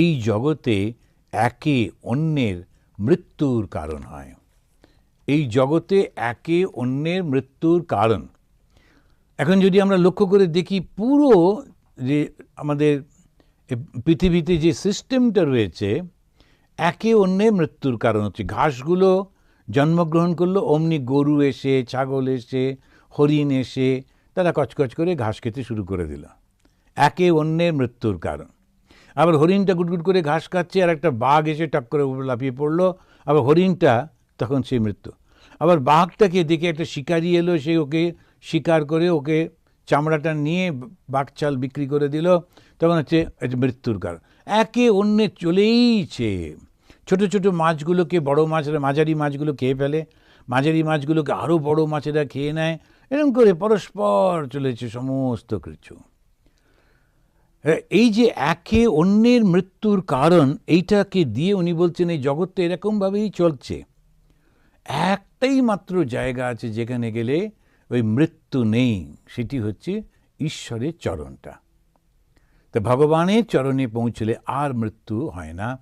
এই জগতে একে অন্যের মৃত্যুর কারণ হয়। এই জগতে একে অন্যের মৃত্যুর কারণ। এখন যদি আমরা লক্ষ্য করে দেখি পুরো যে আমাদের পৃথিবীতে যে সিস্টেমটা রয়েছে, একে অন্যের মৃত্যুর কারণ হচ্ছে ঘাসগুলো জন্মগ্রহণ করল, অমনি গরু এসে, ছাগল এসে, হরিণ এসে, তারা কচকচ করে ঘাস খেতে শুরু করে দিল। একে অন্যের মৃত্যুর কারণ। আবার হরিণটা গুটগুট করে ঘাস খাচ্ছে আর একটা বাঘ এসে টক করে উপরে লাফিয়ে পড়ল। আবার হরিণটা তখন সে মৃত্যু। আবার বাঘটাকে দেখে একটা শিকারি এলো, সে ওকে শিকার করে, ওকে চামড়াটা নিয়ে বাঘচাল বিক্রি করে দিল। তখন হচ্ছে মৃত্যুর কারণ একে অন্যে চলেইছে ছোট ছোট মাছগুলোকে, বড় মাছেরা মাঝারি মাছগুলো খেয়ে ফেলে। মাঝারি মাছগুলোকে আরও বড় মাছেরা খেয়ে নেয়। এরকম করে পরস্পর চলেছে সমস্ত কিছু। এই যে একে অন্যের মৃত্যুর কারণ এইটাকে দিয়ে উনি বলছেন এই জগৎটা এরকমভাবেই চলছে। একটাই মাত্র জায়গা আছে যেখানে গেলে ওই মৃত্যু নেই, সেটি হচ্ছে ঈশ্বরের চরণটা। তো ভগবানের চরণে পৌঁছলে আর মৃত্যু হয় না।